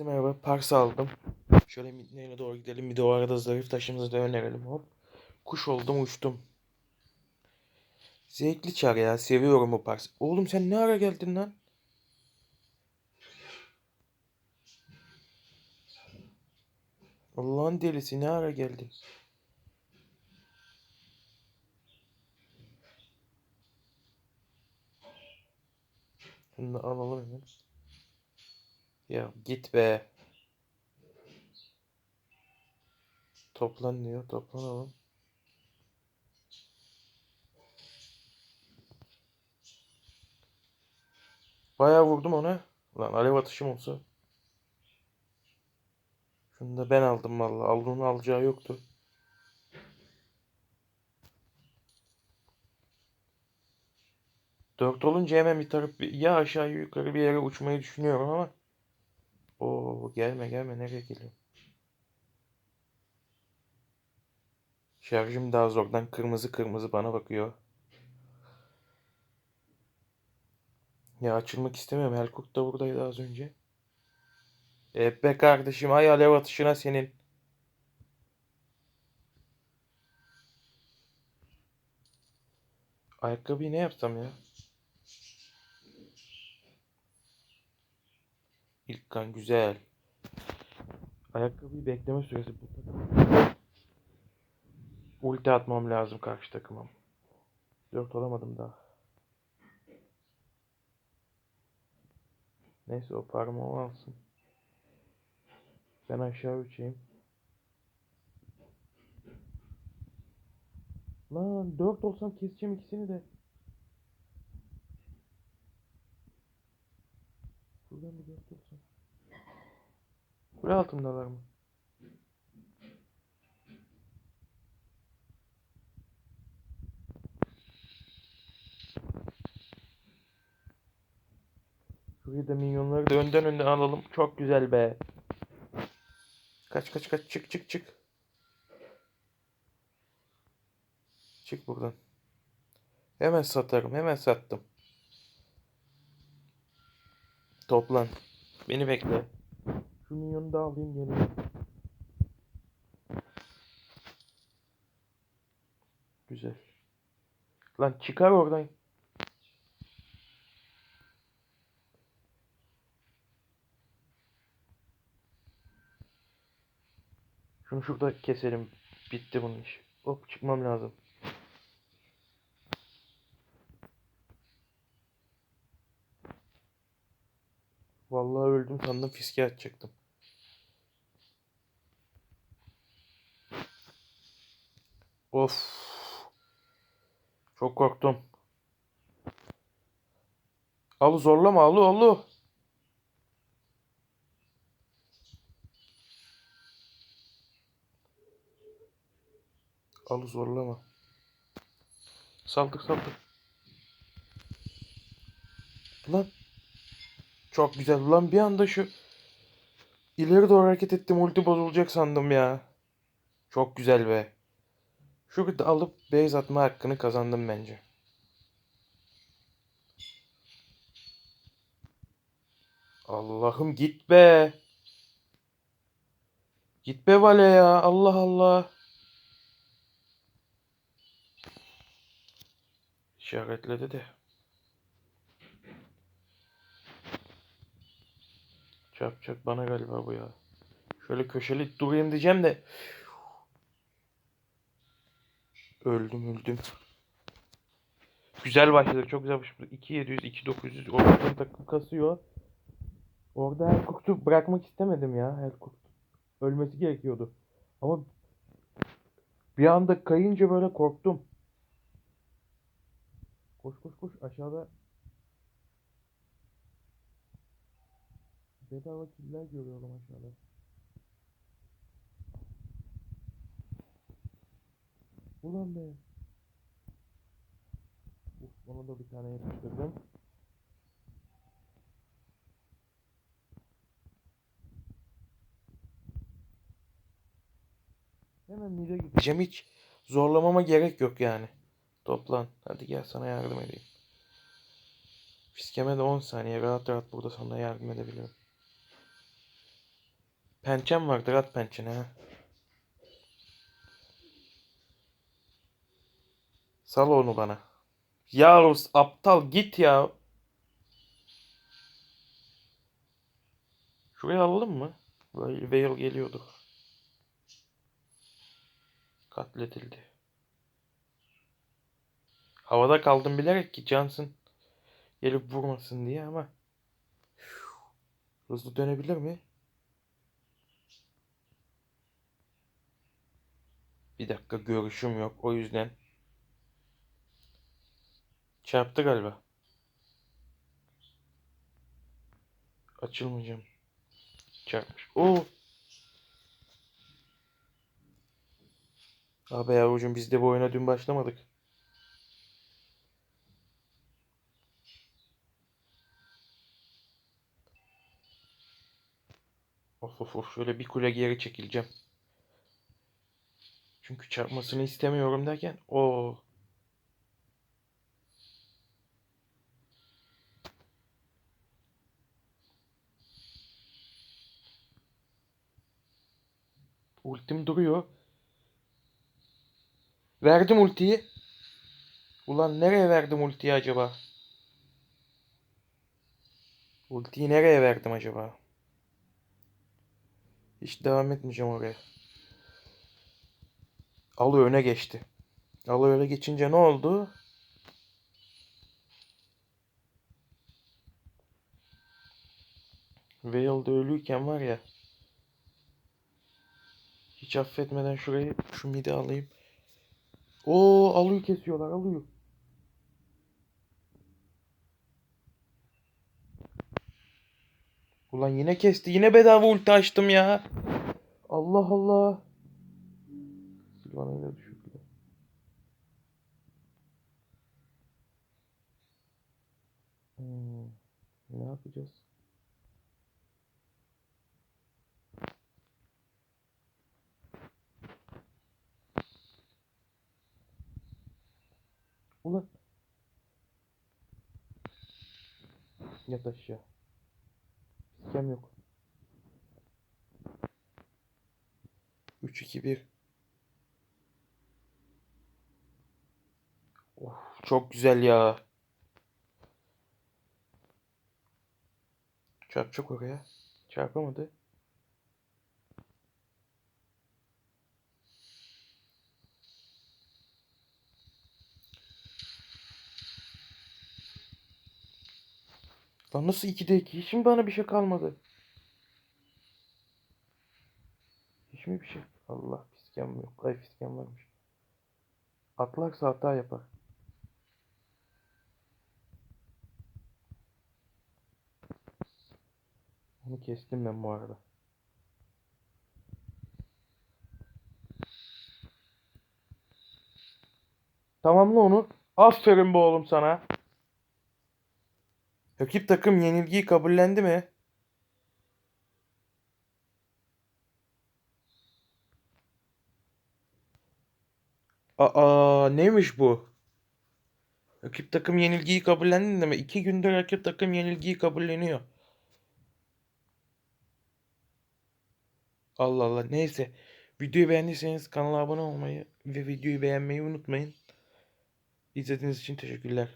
Herkese merhaba. Pars aldım. Şöyle midlane'e doğru gidelim. Bir de o arada zarif taşımızı da önerelim. Hop. Kuş oldum uçtum. Zevkli çar ya. Seviyorum bu pars. Oğlum sen ne ara geldin lan? Allah'ın delisi ne ara geldin? Şunu alalım hemen. Ya git be. Toplan diyor. Toplanalım. Bayağı vurdum ona. Lan alev atışım olsa. Şunu da ben aldım valla. Aldığını alacağı yoktu. Dört olunca hemen bir taraf ya aşağı yukarı bir yere uçmayı düşünüyorum ama. Oo gelme gelme nereye geliyor? Şarjım daha zordan kırmızı kırmızı bana bakıyor. Ya açılmak istemiyorum. Helkurt da buradaydı az önce. E be kardeşim ay alev atışına senin. Ayakkabıyı ne yapsam ya? İlk kan güzel. Ayakkabıyı bekleme süresi bu kadar. Ulti atmam lazım karşı takıma. Dört olamadım daha. Neyse o parmağı alsın. Ben aşağı uçayım. Lan dört olsam keseceğim ikisini de. Buradan bir dört olsam. Kule altındalar mı? Şurayı da minyonları da önden önden alalım. Çok güzel be. Kaç kaç kaç çık çık çık. Çık buradan. Hemen satarım. Hemen sattım. Toplan. Beni bekle. Şu minyonu da alayım geleyim. Güzel. Lan çıkar oradan. Şunu şurada keselim. Bitti bunun iş. Hop çıkmam lazım. Vallahi öldüm sandım fiske atacaktım. Of. Çok korktum. Alu zorlama alu alu. Alu zorlama. Saldık saldık. Lan. Çok güzel. Lan bir anda şu ileri doğru hareket ettim. Ulti bozulacak sandım ya. Çok güzel be. Şu alıp base atma hakkını kazandım bence. Allah'ım git be. Git be Vale ya. Allah Allah. İşaretledi de. Çap bana galiba bu ya. Şöyle köşeli durayım diyeceğim de. Öldüm öldüm. Güzel başladık. Çok güzel başladık. 2700, 2900. Ortadan takım kasıyor. Orada Helcook'u bırakmak istemedim ya. Helcook. Ölmesi gerekiyordu. Ama bir anda kayınca böyle korktum. Koş koş koş aşağıda bedava killer görüyorum aşağıda. Ulan be. Uf, ona da bir tane yapıştırdım. Hemen mide gideceğim hiç zorlamama gerek yok yani. Toplan. Hadi gel sana yardım edeyim. Fiskeme de 10 saniye. Rahat rahat burada sana yardım edebilirim. Pençem vardır at pençeni ha. Sal onu bana. Ya Rus aptal git ya. Şuraya alalım mı? Böyle Veil geliyordu. Katledildi. Havada kaldım bilerek ki Johnson gelip vurmasın diye ama hızlı dönebilir mi? Bir dakika görüşüm yok o yüzden çarptı galiba. Açılmayacağım. Çarpmış. Oo. Abi yavrucuğum biz de bu oyuna dün başlamadık. Of of of şöyle bir kule geri çekileceğim. Çünkü çarpmasını istemiyorum derken o Ultim duruyor. Verdim ultiyi. Ulan nereye verdim ultiyi acaba? Ultiyi nereye verdim acaba? Hiç devam etmeyeceğim oraya. Alı öne geçti. Alı öne geçince ne oldu? Veil'de ölüyken var ya. Hiç affetmeden şurayı şu midi alayım. Oo alıyı kesiyorlar alıyı. Ulan yine kesti. Yine bedava ulti açtım ya. Allah Allah. Silvana'yı da düşürdüler. Hmm, ne yapacağız? Ulan. Yat aşağı. Sikem yok. 3 2 1 Of, çok güzel ya. Çarpacak oraya. Çarpamadı. Lan nasıl 2'de 2? Hiç mi bana bir şey kalmadı? Hiç mi bir şey? Allah fiskem yok. Ay fiskem varmış. Atlarsa hata yapar. Onu kestim ben bu arada. Tamamla onu. Aferin bu oğlum sana. Rakip takım yenilgiyi kabullendi mi? Aa neymiş bu? Rakip takım yenilgiyi kabullendi mi? İki günde rakip takım yenilgiyi kabulleniyor. Allah Allah. Neyse. Videoyu beğendiyseniz kanala abone olmayı ve videoyu beğenmeyi unutmayın. İzlediğiniz için teşekkürler.